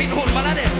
ปิดหุ่นมาแล้วเนี่ย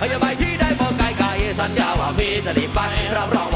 พยาบาลที่ได้บอกไกลกายสัญญาว่ามีจะรีบไปรับรอง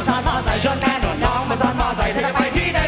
มาสอนมอใส่ชนแม่นอนน้องมาสอนมอใส่เธอจะไปที่ใด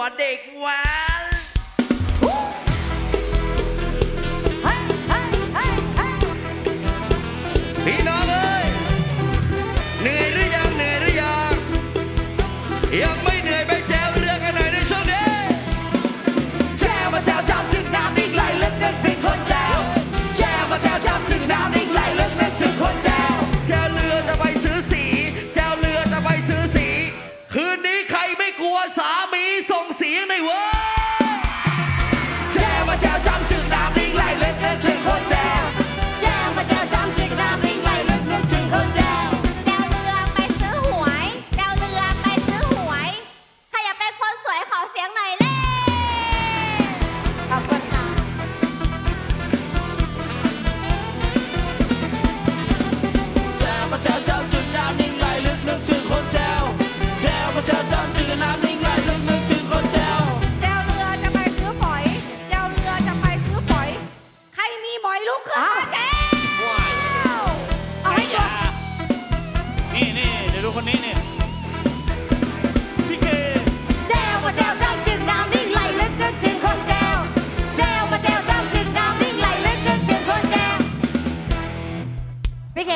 วเด็กว้นพี่น้องเอ้ยเหนื่อยหรือยังเหนื่อยหรือยังยังไม่เหนื่อยไปแจวเรื่องกันหน่อยในช่วงนี้แจวมาแจวชอบจึงน้ำนิ่งไหลลึกนึกสิงคนแจวแจวมาแจวชอบจึงน้ำนิ่งไหล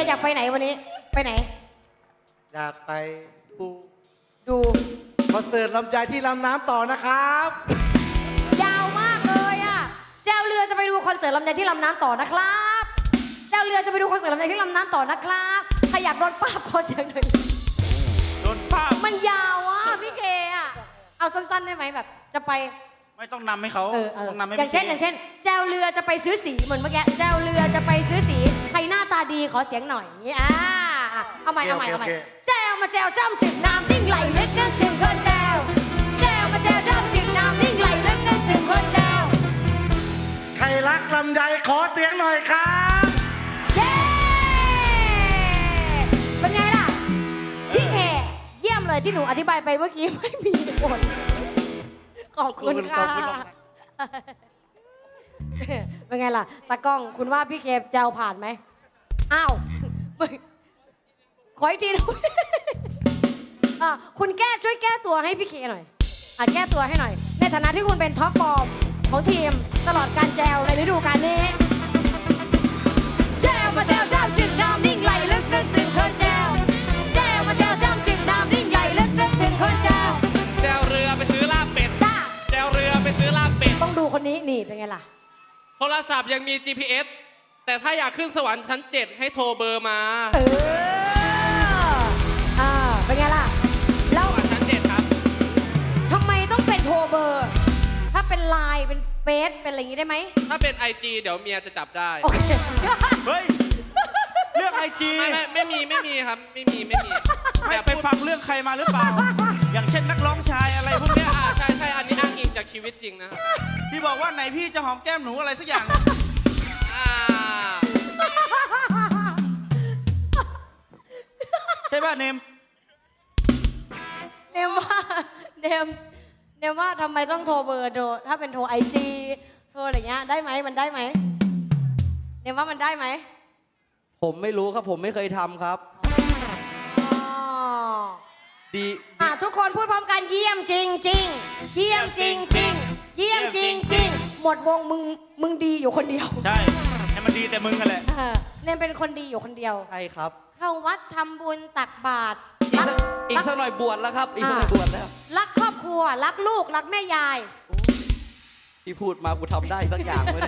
จอยากไปไหนวันนี้ ไปไหน อยากไปดูดูคอนเสิร์ตลำไยที่ลำน้ำต่อนะครับ ยาวมากเลยอะเจ้าเรือจะไปดูคอนเสิร์ตลำไยที่ลำน้ำต่อนะครับ เจ้าเรือจะไปดูคอนเสิร์ตลำไยที่ลำน้ำต่อนะครับขยับรถป้าบขอเสียงหน่อยโดป้ามันยาวอะพี่เคอะเอาสั้นๆได้ไหมแบบ จะไปไม่ต้องนำให้เขาเออเออต้องนำให้อย่างเช่น อย่างเช่น เจ้าเรือจะไปซื้อสีเหมือนเมื่อกี้เจ้าเรือจะไปซื้อสี รหน้าตาดีขอเสียงหน่อยอย่างนี้อ่าเอาใหม่เอาใหม่เอาใหม่แจวมาแจวจ้ำจึงน้ำติ้งไหลลึกนึกถึงคนแจวแจวมาแจวจ้ำจึงน้ำติ้งไหลลึกนึกถึงคนแจวใครรักลำไยขอเสียงหน่อยครับเย้เป็นไงล่ะพี่เคเยี่ยมเลยที่หนูอธิบายไปเมื่อกี้ไม่มีผลขอบคุณค่ะ เป็นไงล่ะตากล้องคุณว่าพี่เคจะเอาผ่านไหมอ้าวมึงขออีกทีนะอะคุณแก้ช่วยแก้ตัวให้พี่เคหน่อยอะแก้ตัวให้หน่อย ในฐานะที่คุณเป็นท็อปฟอร์มของทีมตลอดการแจวในฤดูกาลนี้ รศัพท์ยังมี GPS แต่ถ้าอยากขึ้นสวรรค์ชั้น 7 ให้โทรเบอร์มาเอออ่าเป็นไงล่ะ แล้วสวรรค์ชั้น 7 ครับ ทำไมต้องเป็นโทรเบอร์ ถ้าเป็นไลน์เป็นเฟซเป็นอะไรอย่างนี้ได้ไหมถ้าเป็น IG เดี๋ยวเมียจะจับได้ โอเค เฮ้ย เรื่องไอจีไม่ไม่ไม่มีไม่มีครับ ไม่มีไม่มีไม่แต่ไปพูดฟังเรื่องใครมาหรือเปล่า อย่างเช่นนักร้องชายอะไรพวกเนี้ยอ่า ชีวิตจริงนะครับพี่บอกว่าไหนพี่จะหอมแก้มหนูอะไรสักอย่าง อ่าใช่ป่ะเนม เนมว่าเนมเนมว่าทำไมต้องโทรเบอร์โดถ้าเป็นโทรไอจีโทรอะไรเงี้ยได้ไหมมันได้ไหมเนมว่ามันได้ไหมผมไม่รู้ครับผมไม่เคยทำครับอ๋อ ดีอะทุกคนพูดพร้อมกันเยี่ยมจริงจริงเยี่ยมจริงจริงเยี่ยมจริงจริงหมดวงมึงมึงดีอยู่คนเดียวใช่ให้มันดีแต่มึงกันแหละเออเนมเป็นคนดีอยู่คนเดียว ใช่ครับ เข้าวัดทำบุญตักบาตรอีกรัสักอีกสักหน่อยบวชแล้วครับ อีกสักหน่อยบวชแล้วรักครอบครัว รักลูก รักแม่ยาย ที่พูดมากูทำได้สักอย่างเลย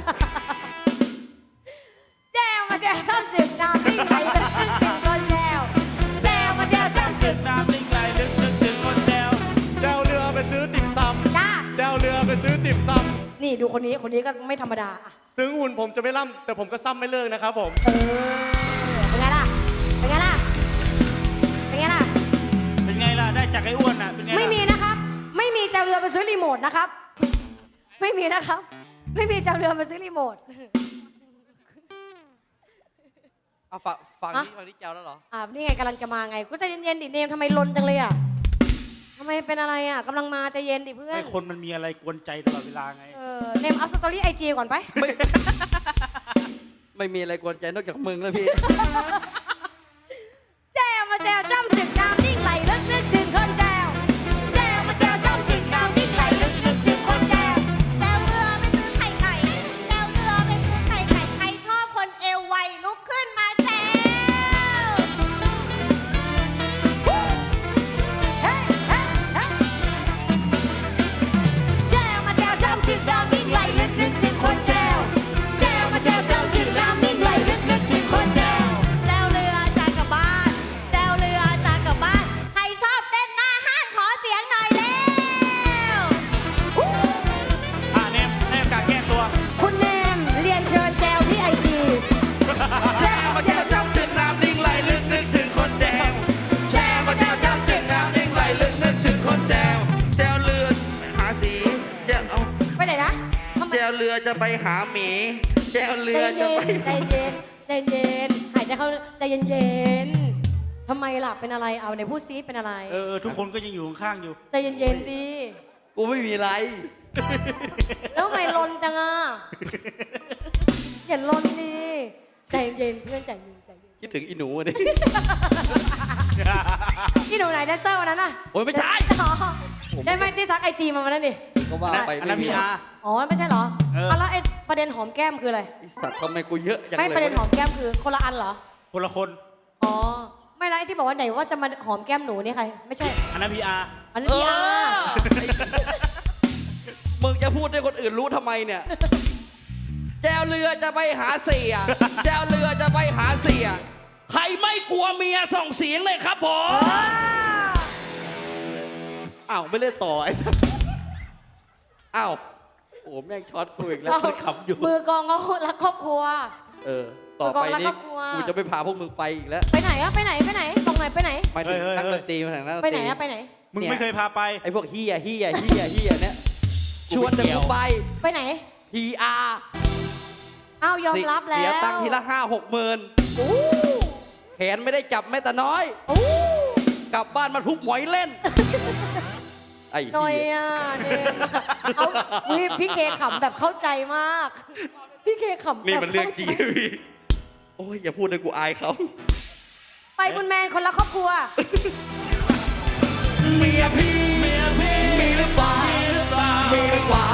แจวมาแจวจ้ำจึกน้ำนิ่งไหลเป็นซึ่งเป็นคนแจวแจวมาแจวจ้ำจึกน้ำนิ่ง ไปซื้อติ่มซนี่ดูคนนี้คนนี้ก็ไม่ธรรมดาอะำถึงหุ่นผมจะไม่ล่ำแต่ผมก็ซ้ำไม่เลิกนะครับผม เออเป็นไงล่ะเป็นไงล่ะเป็นไงล่ะ เป็นไงล่ะ ได้จากไอ้อ้วนอะ เป็นไงล่ะ ไม่มีนะครับ ไม่มีแจวเรือไปซื้อรีโมทนะครับ ไม่มีนะครับ ไม่มีแจวเรือไปซื้อรีโมท เอาฝั่งฝั่งฮะ นี้ฝั่งนี้เจ้าแล้วเหรอ อ่านี่ไงกำลังจะมาไง ก็ใจเย็นๆดิเนมทำไมลนจังเลยอะ ทำไมเป็นอะไรอะกำลังมาใจเย็นดิเพื่อนไอ้คนมันมีอะไรกวนใจตลอดเวลาไง เออเนมอัพสตอรี่ไอจีก่อนไป ไม่ ไม่มีอะไรกวนใจนอกจากมึงแล้วพี่ เรืใจอจะเย็ไปนใจเย็นใจเย็นหายใจเข้าใจเย็นเย็นทำไมล่ะเป็นอะไรเอาไหนพูดซิเป็นอะไร เออเออทุกคนก็ยังอยู่ข้างๆอยู่ ใจเย็นเย็นๆดีกูไม่มีอะไร แล้วทำไมลนจังอะอย่าลนดีใจเย็นเพื่อนใจเย็นใจเย็นคิดถึงอีหนูดิพี่หนูไหนแดนเซอร์วันนั้นน่ะโอ้ยไม่ใช่อ๋อได้ไหมที่ทักไอจีมาวันนั้นดิ ก็ว่าไปอันนั้นไม่มีพี่อา อ๋อ ไม่ใช่เหรอเอออะแล้วไอประเด็นหอมแก้มคืออะไร ไอสัตว์ทำไมกูเยอะจังไม่เลยประเด็นหอวะมแก้มคือคนละอันเหรอ คนละคน อ๋อ ไม่แล้วไอที่บอกว่าไหนว่าจะมาหอมแก้มหนูนี่ใคร ไม่ใช่ อันนั้นพี่อาอันนั้นเอพี่อาอไอ้มึงจะพูดให้คนอื่นรู้ทำไมเนี่ย แจวเรือจะไปหาเสีย แจวเรือจะไปหาเสีย ใครไม่กลัวเมียส่งเสียงเลยครับผมอ้าวไม่เล่นต่อไอ้สัส อ้าวโอ้แม่งช็อตกูอีกแล้วมันขำอยู่ มือกองเขารักครอบครัว เออ ต่อไปมือกองรักนี้ครอบครัว กูจะไม่พาพวกมึงไปอีกแล้วไปไหนอะไปไหนไปไหนตรงไหนไปไหน ไปถึงเฮ้ยเฮ้ยนักดนตรีมาถึงนักดนตรีไปไหนอะไปไหน มึงไม่เคยพาไป ไอ้พวกเฮียเฮียเฮียเฮียเนี่ยชวนแต่กูไป ไปไหน PR อ้าวยอมรับแล้วเสียตังค์ทีละห้าหกหมื่นอู้แขนไม่ได้จับแม้แต่น้อย อู้กลับบ้านมาทุบหมอยเล่นไอ้หน่อยเหี้ยอะเนี่ยเอาอุ๊ยพี่เคขำแบบเข้าใจมาก พี่เคขำนี่แบบมันเรื่องเข้าจริงใจพี่โอ้ยอย่าพูดเลยกูอายเขาไปบุญแมนคนละครอบครัว เมียพี่เมียพี่มีหรือเปล่ามีหรือเปล่า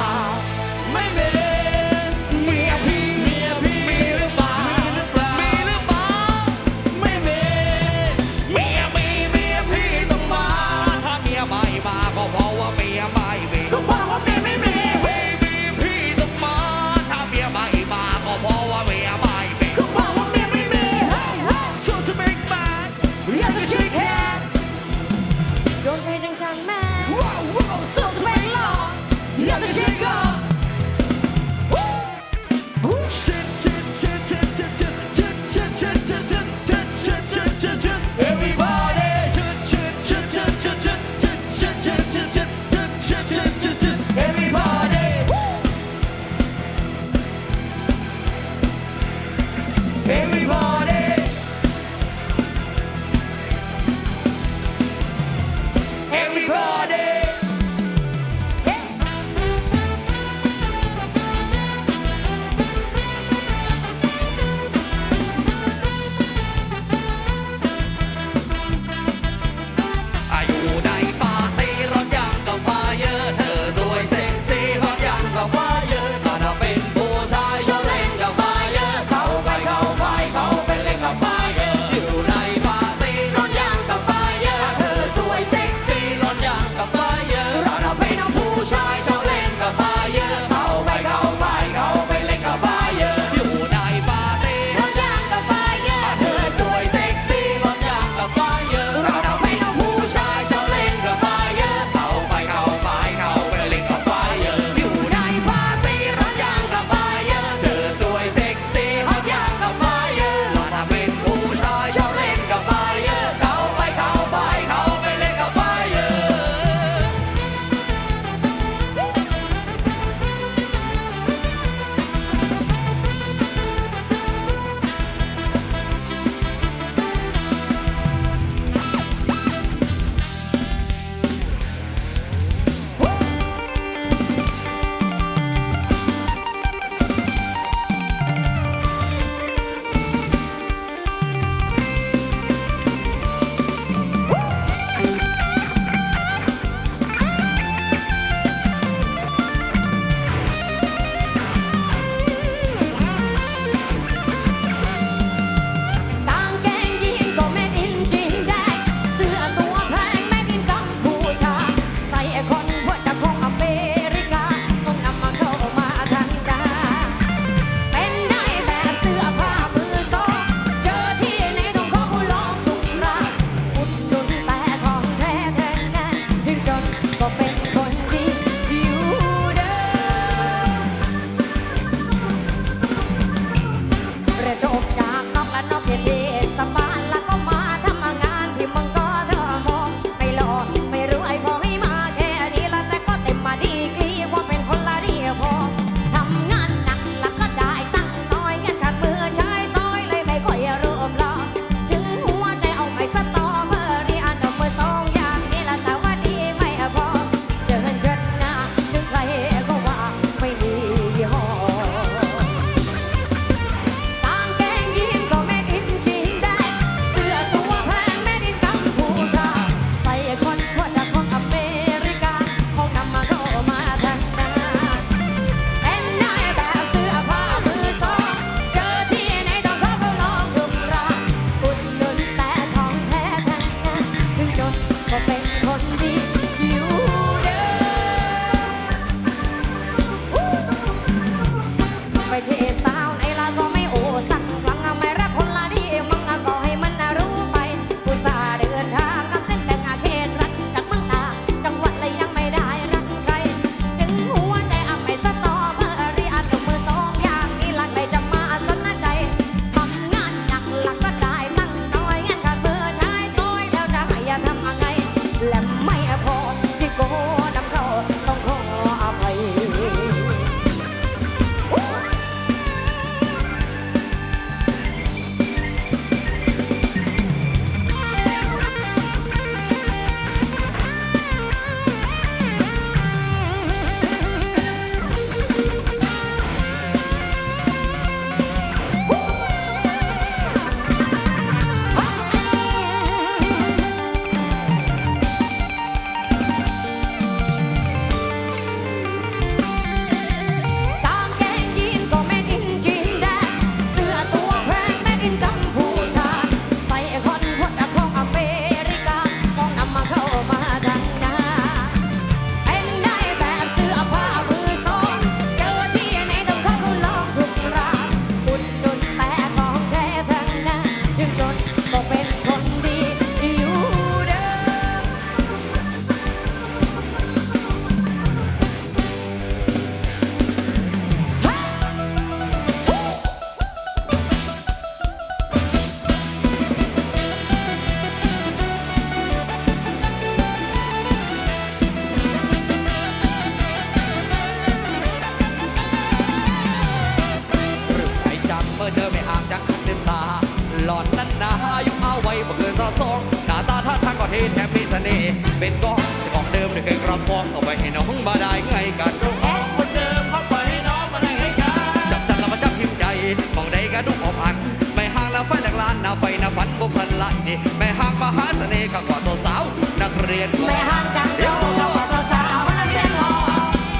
ก็ดุออกอันไม่ห่างแล้วไฟหลักล้านนาไฟนาฝันบุพันละนี่ไม่ห่างมหาเสน่ห์ข้างกว่าตัวสาวนักเรียนไม่ห่างจากเรากับว่าสาวนักเรียนหอ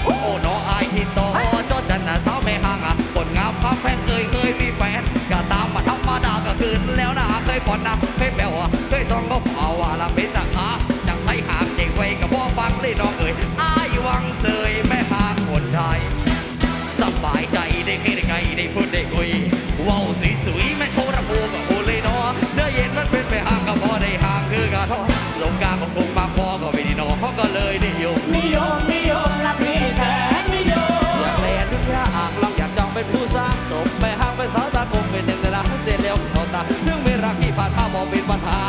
โอ้น้องอายที่โตจอจันน่ะสาวไม่ห่างอะคนงามความแฟนเอ่ยเคยมีแฟนก็ตามมาธรรมดาก็คืนแล้วนะเคยผ่อนนะ ยนิยมนิยมนิยมละพี่แสนนิยมอยากเล่นทุกอย่างอ่างลองอยากจองเป็นผู้สร้างสมไปห่างเป็นสาวตาคงเป็นหนึ่งในรักเสียเร็วเขาตาเรื่องไม่รักที่ผ่านมาบอกเป็นปัญหา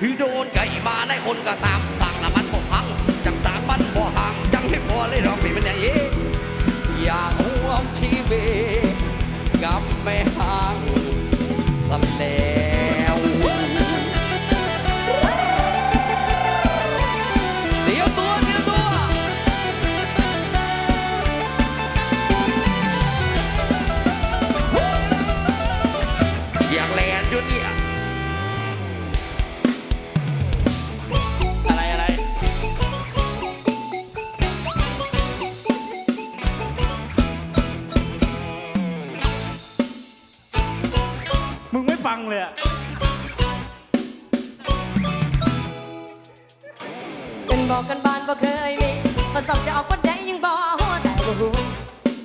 พี่โดนไก่มาได้คนก็ตามสั่งละมันบ่พังจังสางมันบ่ห่างจังให้พอเลยร้องพี่มันอย่างนี้อยากห่วงชีวิตกับไม่ห่างสำแสดง ฟังเลยอะเป็นบอกกันบ้านบ่เคยมีพอสอบจะออกวันใดยังบอกแต่บ่รู้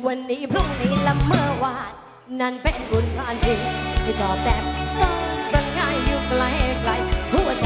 วันนี้พรุ่งนี้และเมื่อวานนั่นเป็นบุญผ่านทีให้จอบแต่ซ่อนตั้งง่ายอยู่ไกลไกลหัวใจ